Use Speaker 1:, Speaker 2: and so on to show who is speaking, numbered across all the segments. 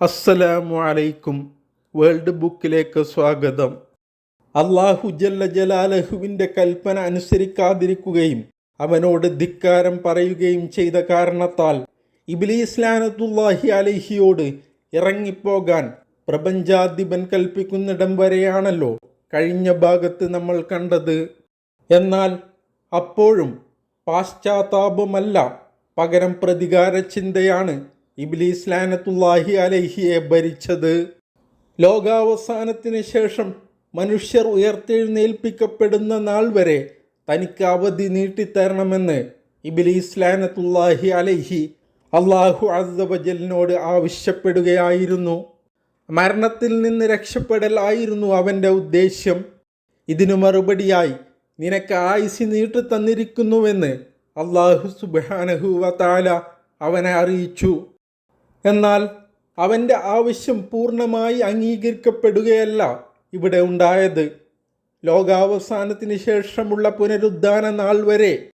Speaker 1: അസ്സലാമു അലൈക്കും. വേൾഡ് ബുക്കിലേക്ക് സ്വാഗതം. അള്ളാഹു ജല്ല ജലാലഹുവിന്റെ കൽപ്പന അനുസരിക്കാതിരിക്കുകയും അവനോട് ധിക്കാരം പറയുകയും ചെയ്ത കാരണത്താൽ ഇബ്ലീസ് ലാനത്തുല്ലാഹി അലഹിയോട് ഇറങ്ങിപ്പോകാൻ പ്രപഞ്ചാധിപൻ കൽപ്പിക്കുന്നിടം വരെയാണല്ലോ കഴിഞ്ഞ ഭാഗത്ത് നമ്മൾ കണ്ടത്. എന്നാൽ അപ്പോഴും പാശ്ചാത്താപമല്ല പകരം പ്രതികാര ചിന്തയാണ് ഇബ്ലീസ് ലാനത്തുല്ലാഹി അലഹിയെ ഭരിച്ചത്. ലോകാവസാനത്തിന് ശേഷം മനുഷ്യർ ഉയർത്തെഴുന്നേൽപ്പിക്കപ്പെടുന്ന നാൾ വരെ തനിക്ക് അവധി നീട്ടിത്തരണമെന്ന് ഇബ്ലീസ് ലാനത്തുല്ലാഹി അലഹി അള്ളാഹു അസബജലിനോട് ആവശ്യപ്പെടുകയായിരുന്നു. മരണത്തിൽ നിന്ന് രക്ഷപ്പെടൽ ആയിരുന്നു അവന്റെ ഉദ്ദേശ്യം. ഇതിനു മറുപടിയായി നിനക്ക് ആയുസ് നീട്ടി തന്നിരിക്കുന്നുവെന്ന് അള്ളാഹു സുബാനഹുവ താല അവനെ അറിയിച്ചു. എന്നാൽ അവന്റെ ആവശ്യം പൂർണമായി അംഗീകരിക്കപ്പെടുകയല്ല ഇവിടെ ഉണ്ടായത്. ലോകാവസാനത്തിന് ശേഷമുള്ള പുനരുദ്ധാന നാൾ വരെ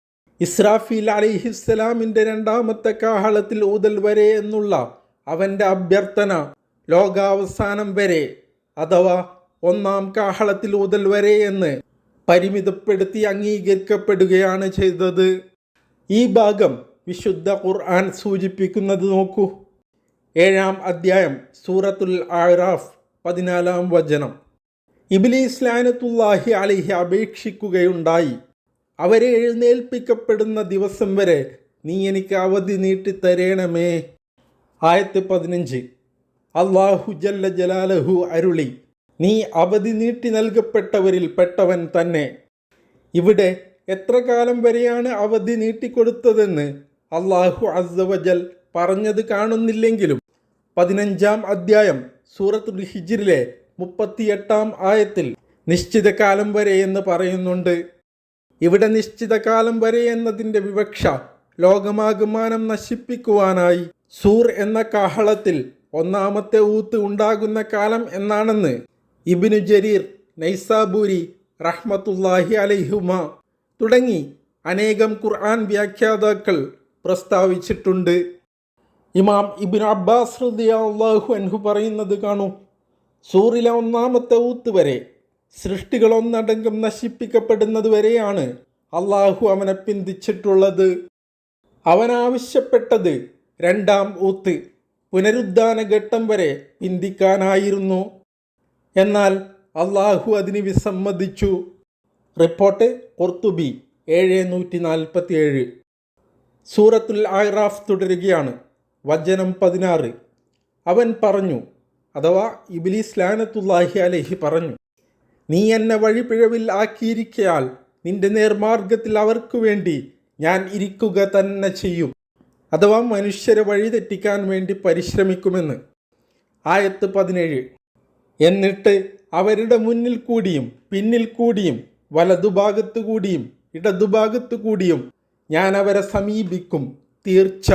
Speaker 1: ഇസ്രാഫീൽ അലിഹിസ്സലാമിന്റെ രണ്ടാമത്തെ കാഹളത്തിൽ ഊതൽ വരെ എന്നുള്ള അവന്റെ അഭ്യർത്ഥന ലോകാവസാനം വരെ അഥവാ ഒന്നാം കാഹളത്തിൽ ഊതൽ വരെ എന്ന് പരിമിതപ്പെടുത്തി അംഗീകരിക്കപ്പെടുകയാണ് ചെയ്തത്. ഈ ഭാഗം വിശുദ്ധ ഖുർആൻ സൂചിപ്പിക്കുന്നത് നോക്കൂ. ഏഴാം അധ്യായം സൂറത്തുൽ ആറാഫ് പതിനാലാം വചനം. ഇബിലീസ് ലാനത്തുല്ലാഹി അലിഹി അപേക്ഷിക്കുകയുണ്ടായി. അവരെ എഴുന്നേൽപ്പിക്കപ്പെടുന്ന ദിവസം വരെ നീ എനിക്ക് അവധി നീട്ടിത്തരേണമേ. ആയത്ത് പതിനഞ്ച്. അള്ളാഹു ജല്ല ജലാലഹു അരുളി നീ അവധി നീട്ടി നൽകപ്പെട്ടവരിൽ പെട്ടവൻ തന്നെ. ഇവിടെ എത്ര കാലം വരെയാണ് അവധി നീട്ടിക്കൊടുത്തതെന്ന് അള്ളാഹു അസവജൽ പറഞ്ഞത് കാണുന്നില്ലെങ്കിലും പതിനഞ്ചാം അധ്യായം സൂറത്ത് ഹിജിറിലെ മുപ്പത്തിയെട്ടാം ആയത്തിൽ നിശ്ചിത കാലം വരെ എന്ന് പറയുന്നുണ്ട്. ഇവിടെ നിശ്ചിത കാലം വരെ എന്നതിന്റെ വിവക്ഷ ലോകമാകമാനം നശിപ്പിക്കുവാനായി സൂർ എന്ന കാഹളത്തിൽ ഒന്നാമത്തെ ഊത്ത് ഉണ്ടാകുന്ന കാലം എന്നാണെന്ന് ഇബിനു ജരീർ നൈസാബൂരി റഹ്മത്തുല്ലാഹി അലൈഹുമ തുടങ്ങി അനേകം ഖുർആൻ വ്യാഖ്യാതാക്കൾ പ്രസ്താവിച്ചിട്ടുണ്ട്. ഇമാം ഇബിൻ അബ്ബാസ് അള്ളാഹു അൻഹു പറയുന്നത് കാണൂ. സൂറിലെ ഒന്നാമത്തെ ഊത്ത് വരെ സൃഷ്ടികളൊന്നടങ്കം നശിപ്പിക്കപ്പെടുന്നത് വരെയാണ് അള്ളാഹു അവനെ പിന്തിച്ചിട്ടുള്ളത്. അവനാവശ്യപ്പെട്ടത് രണ്ടാം ഊത്ത് പുനരുദ്ധാന ഘട്ടം വരെ പിന്തിക്കാനായിരുന്നു. എന്നാൽ അള്ളാഹു അതിന് വിസമ്മതിച്ചു. റിപ്പോർട്ട് കൊർത്തുബി ഏഴ് നൂറ്റി നാൽപ്പത്തി ഏഴ് സൂറത്തുൽ ആറാഫ് തുടരുകയാണ്. വചനം പതിനാറ്. അവൻ പറഞ്ഞു അഥവാ ഇബിലിസ് ലാനത്തുല്ലാഹി അലഹി പറഞ്ഞു നീ എന്നെ വഴിപിഴവിൽ ആക്കിയിരിക്കയാൽ നിന്റെ നേർമാർഗത്തിൽ അവർക്കു വേണ്ടി ഞാൻ ഇരിക്കുക തന്നെ ചെയ്യും. അഥവാ മനുഷ്യരെ വഴിതെറ്റിക്കാൻ വേണ്ടി പരിശ്രമിക്കുമെന്ന്. ആയത്ത് പതിനേഴ്. എന്നിട്ട് അവരുടെ മുന്നിൽ കൂടിയും പിന്നിൽ കൂടിയും വലതുഭാഗത്തു കൂടിയും ഇടതുഭാഗത്തു കൂടിയും ഞാൻ അവരെ സമീപിക്കും. തീർച്ച.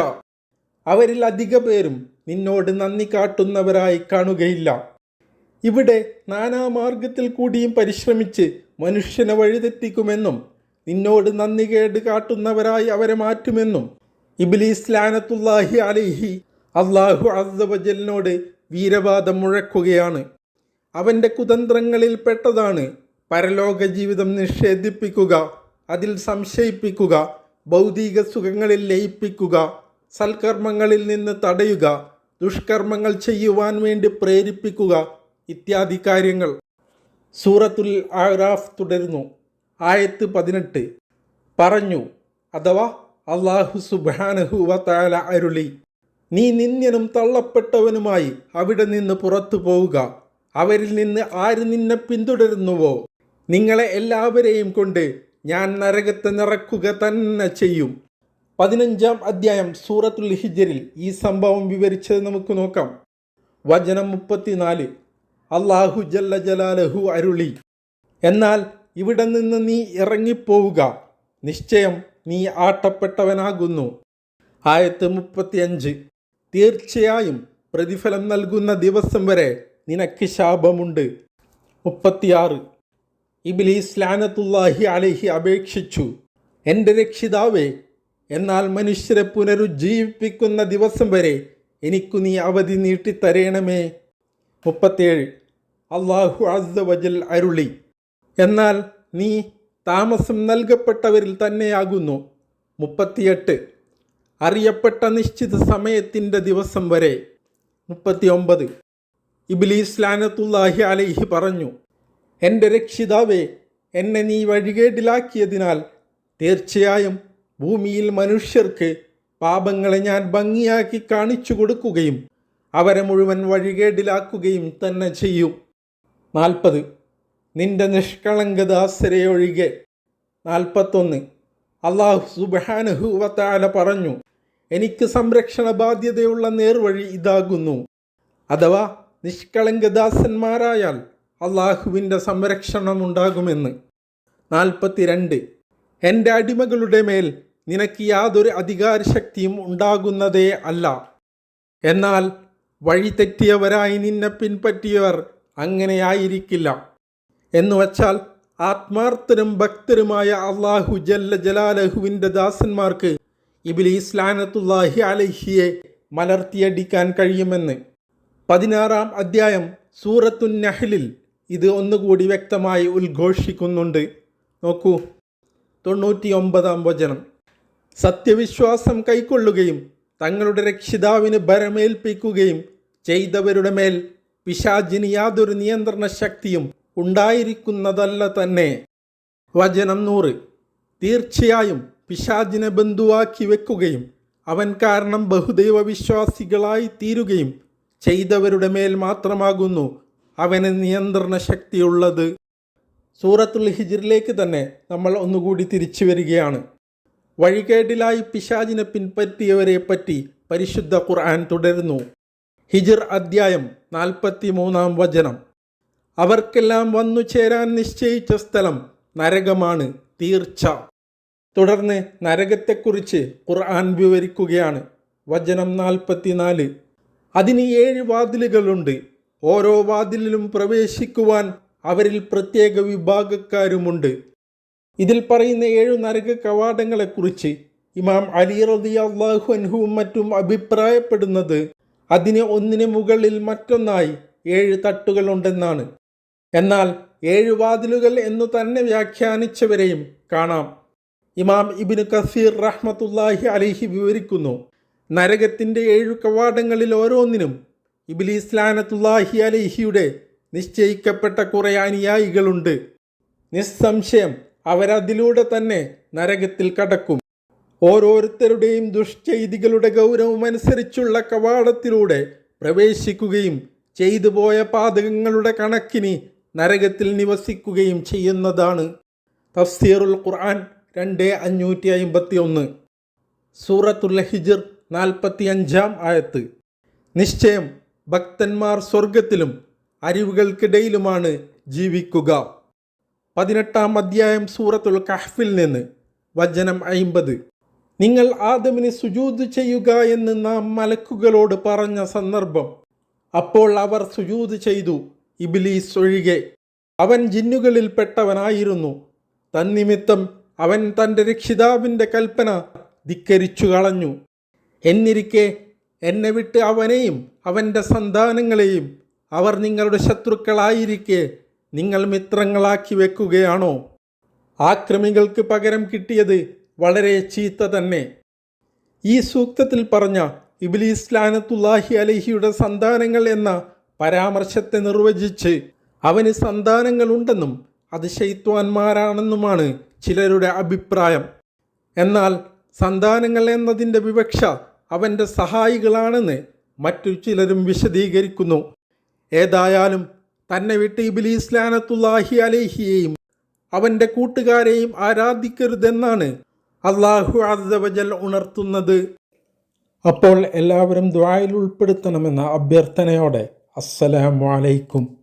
Speaker 1: അവരിൽ അധിക പേരും നിന്നോട് നന്ദി കാട്ടുന്നവരായി കാണുകയില്ല. ഇവിടെ നാനാമാർഗത്തിൽ കൂടിയും പരിശ്രമിച്ച് മനുഷ്യനെ വഴിതെറ്റിക്കുമെന്നും നിന്നോട് നന്ദി കേട് കാട്ടുന്നവരായി അവരെ മാറ്റുമെന്നും ഇബിലീസ് ലാനത്തുല്ലാഹി അലിഹി അള്ളാഹു അസബജലിനോട് വീരവാദം മുഴക്കുകയാണ്. അവന്റെ കുതന്ത്രങ്ങളിൽ പെട്ടതാണ് പരലോക ജീവിതം നിഷേധിപ്പിക്കുക അതിൽ സംശയിപ്പിക്കുക ഭൗതിക സുഖങ്ങളിൽ ലയിപ്പിക്കുക സൽക്കർമ്മങ്ങളിൽ നിന്ന് തടയുക ദുഷ്കർമ്മങ്ങൾ ചെയ്യുവാൻ വേണ്ടി പ്രേരിപ്പിക്കുക ഇത്യാദി കാര്യങ്ങൾ. സൂറത്തുൽ ആറാഫ് തുടരുന്നു. ആയത്ത് പതിനെട്ട്. പറഞ്ഞു അഥവാ അള്ളാഹു സുബാനഹുവ താല അരുളി നീ നിന്ദ്യനും തള്ളപ്പെട്ടവനുമായി അവിടെ നിന്ന് പുറത്തു പോവുക. അവരിൽ നിന്ന് ആര് നിന്നെ പിന്തുടരുന്നുവോ? നിങ്ങളെ എല്ലാവരെയും കൊണ്ട് ഞാൻ നരകത്തെ നിറക്കുക തന്നെ ചെയ്യും. പതിനഞ്ചാം അധ്യായം സൂറത്തുൽ ഹിജറിൽ ഈ സംഭവം വിവരിച്ചത് നമുക്ക് നോക്കാം. വചനം മുപ്പത്തിനാല് അള്ളാഹു ജല്ല ജലാലഹു അരുളി. എന്നാൽ ഇവിടെ നിന്ന് നീ ഇറങ്ങിപ്പോവുക. നിശ്ചയം നീ ആട്ടപ്പെട്ടവനാകുന്നു. ആയത്ത് മുപ്പത്തിയഞ്ച് തീർച്ചയായും പ്രതിഫലം നൽകുന്ന ദിവസം വരെ നിനക്ക് ശാപമുണ്ട്. മുപ്പത്തിയാറ് ഇബ്ലീസ് ലാനത്തുല്ലാഹി അലഹി അപേക്ഷിച്ചു. എന്റെ രക്ഷിതാവേ എന്നാൽ മനുഷ്യരെ പുനരുജ്ജീവിപ്പിക്കുന്ന ദിവസം വരെ എനിക്കു നീ അവധി നീട്ടിത്തരേണമേ. മുപ്പത്തേഴ്. അള്ളാഹു അസവജൽ വജൽ അരുളി. എന്നാൽ നീ താമസം നൽകപ്പെട്ടവരിൽ തന്നെയാകുന്നു. മുപ്പത്തിയെട്ട്. അറിയപ്പെട്ട നിശ്ചിത സമയത്തിന്റെ ദിവസം വരെ. മുപ്പത്തിയൊമ്പത്. ഇബ്ലീസ് ലാനത്തുല്ലാഹി അലൈഹി പറഞ്ഞു എന്റെ രക്ഷിതാവേ എന്നെ നീ വഴികേടിലാക്കിയതിനാൽ തീർച്ചയായും ഭൂമിയിൽ മനുഷ്യർക്ക് പാപങ്ങളെ ഞാൻ ഭംഗിയാക്കി കാണിച്ചു കൊടുക്കുകയും അവരെ മുഴുവൻ വഴികേടിലാക്കുകയും തന്നെ ചെയ്യും. നാൽപ്പത്. നിന്റെ നിഷ്കളങ്കദാസരെ ഒഴികെ. നാൽപ്പത്തൊന്ന്. അള്ളാഹു സുബാനുഹൂവത്താല പറഞ്ഞു എനിക്ക് സംരക്ഷണ ബാധ്യതയുള്ള നേർവഴി ഇതാകുന്നു. അഥവാ നിഷ്കളങ്കദാസന്മാരായാൽ അള്ളാഹുവിന്റെ സംരക്ഷണമുണ്ടാകുമെന്ന് നാൽപ്പത്തിരണ്ട്. എന്റെ അടിമകളുടെ മേൽ നിനക്ക് യാതൊരു അധികാരശക്തിയും ഉണ്ടാകുന്നതേ അല്ല. എന്നാൽ വഴിതെറ്റിയവരായി നിന്നെ പിൻപറ്റിയവർ അങ്ങനെയായിരിക്കില്ല. എന്നുവച്ചാൽ ആത്മാർത്ഥരും ഭക്തരുമായ അള്ളാഹു ജല്ല ജലാലഹുവിന്റെ ദാസന്മാർക്ക് ഇബിലീസ് ലാനത്തുല്ലാഹി അലഹിയെ മലർത്തിയടിക്കാൻ കഴിയുമെന്ന്. പതിനാറാം അധ്യായം സൂറത്തുൻ നഹ്ലിൽ ഇത് ഒന്നുകൂടി വ്യക്തമായി ഉദ്ഘോഷിക്കുന്നുണ്ട്. നോക്കൂ തൊണ്ണൂറ്റി ഒമ്പതാം വചനം. സത്യവിശ്വാസം കൈക്കൊള്ളുകയും തങ്ങളുടെ രക്ഷിതാവിന് ഭരമേൽപ്പിക്കുകയും ചെയ്തവരുടെ മേൽ പിശാചിന് യാതൊരു നിയന്ത്രണ ശക്തിയും ഉണ്ടായിരിക്കുന്നതല്ല തന്നെ. വചനം നൂറ്. തീർച്ചയായും പിശാചിനെ ബന്ധുവാക്കി വെക്കുകയും അവൻ കാരണം ബഹുദൈവ വിശ്വാസികളായി തീരുകയും ചെയ്തവരുടെ മേൽ മാത്രമാകുന്നു അവന് നിയന്ത്രണ ശക്തിയുള്ളത്. സൂറത്തുൽ ഹിജിറിലേക്ക് തന്നെ നമ്മൾ ഒന്നുകൂടി തിരിച്ചു വരികയാണ്. വഴികേടിലായി പിശാചിനെ പിൻപറ്റിയവരെ പറ്റി പരിശുദ്ധ ഖുർആൻ തുടരുന്നു. ഹിജിർ അദ്ധ്യായം നാൽപ്പത്തി മൂന്നാം വചനം. അവർക്കെല്ലാം വന്നു ചേരാൻ നിശ്ചയിച്ച സ്ഥലം നരകമാണ് തീർച്ച. തുടർന്ന് നരകത്തെക്കുറിച്ച് ഖുർആൻ വിവരിക്കുകയാണ്. വചനം നാൽപ്പത്തിനാല്. അതിന് ഏഴ് വാതിലുകളുണ്ട്. ഓരോ വാതിലിലും പ്രവേശിക്കുവാൻ അവരിൽ പ്രത്യേക വിഭാഗക്കാരുമുണ്ട്. ഇതിൽ പറയുന്ന ഏഴു നരക കവാടങ്ങളെക്കുറിച്ച് ഇമാം അലി റതി അള്ളാഹു അൻഹുവും മറ്റും അഭിപ്രായപ്പെടുന്നത് അതിന് ഒന്നിന് മുകളിൽ മറ്റൊന്നായി ഏഴ് തട്ടുകളുണ്ടെന്നാണ്. എന്നാൽ ഏഴ് വാതിലുകൾ എന്നു തന്നെ വ്യാഖ്യാനിച്ചവരെയും കാണാം. ഇമാം ഇബിന് കസീർ റഹ്മത്തുല്ലാഹി അലിഹി വിവരിക്കുന്നു നരകത്തിന്റെ ഏഴു കവാടങ്ങളിൽ ഓരോന്നിനും ഇബിലീസ് ലാനത്തുല്ലാഹി അലിഹിയുടെ നിശ്ചയിക്കപ്പെട്ട കുറേ അനുയായികളുണ്ട്. നിസ്സംശയം അവരതിലൂടെ തന്നെ നരകത്തിൽ കടക്കും. ഓരോരുത്തരുടെയും ദുഷ്ചെയ്തികളുടെ ഗൗരവമനുസരിച്ചുള്ള കവാടത്തിലൂടെ പ്രവേശിക്കുകയും ചെയ്തു പോയ പാതകങ്ങളുടെ കണക്കിന് നരകത്തിൽ നിവസിക്കുകയും ചെയ്യുന്നതാണ്. തഫ്സീറുൽ ഖുർആൻ രണ്ട് അഞ്ഞൂറ്റി അമ്പത്തി ഒന്ന് സൂറത്തുൽ ഹിജിർ നാൽപ്പത്തി അഞ്ചാം ആയത്ത്. നിശ്ചയം ഭക്തന്മാർ സ്വർഗത്തിലും അരിവുകൾക്കിടയിലുമാണ് ജീവിക്കുക. പതിനെട്ടാം അധ്യായം സൂറത്തുൽ കഹ്ഫിൽ നിന്ന് വചനം അയിമ്പത് നിങ്ങൾ ആദമിന് സുജൂത് ചെയ്യുക എന്ന് നാം മലക്കുകളോട് പറഞ്ഞ സന്ദർഭം. അപ്പോൾ അവർ സുജൂത് ചെയ്തു ഇബിലീസ് ഒഴികെ. അവൻ ജിന്നുകളിൽപ്പെട്ടവനായിരുന്നു തന്നിമിത്തം അവൻ തന്റെ രക്ഷിതാവിന്റെ കൽപ്പന ധിക്കരിച്ചു കളഞ്ഞു. എന്നിരിക്കെ എന്നെ വിട്ട് അവനെയും അവന്റെ സന്താനങ്ങളെയും അവർ നിങ്ങളുടെ ശത്രുക്കളായിരിക്കെ നിങ്ങൾ മിത്രങ്ങളാക്കി വെക്കുകയാണോ? ആക്രമികൾക്ക് പകരം കിട്ടിയത് വളരെ ചീത്ത തന്നെ. ഈ സൂക്തത്തിൽ പറഞ്ഞ ഇബിലീസ് ലാനത്തുല്ലാഹി അലഹിയുടെ സന്താനങ്ങൾ എന്ന പരാമർശത്തെ നിർവചിച്ച് അവന് സന്താനങ്ങളുണ്ടെന്നും അത് ശൈത്വാന്മാരാണെന്നുമാണ് ചിലരുടെ അഭിപ്രായം. എന്നാൽ സന്താനങ്ങൾ എന്നതിന്റെ വിവക്ഷ അവന്റെ സഹായികളാണെന്ന് മറ്റു ചിലരും വിശദീകരിക്കുന്നു. ഏതായാലും തന്നെ വിട്ട് ഇബിലീസ് ലാനത്തുല്ലാഹി അലേഹിയെയും അവന്റെ കൂട്ടുകാരെയും ആരാധിക്കരുതെന്നാണ് അള്ളാഹു അസവജൽ ഉണർത്തുന്നത്. അപ്പോൾ എല്ലാവരും ദ്വായിൽ ഉൾപ്പെടുത്തണമെന്ന അഭ്യർത്ഥനയോടെ അസ്സലാമു അലൈക്കും.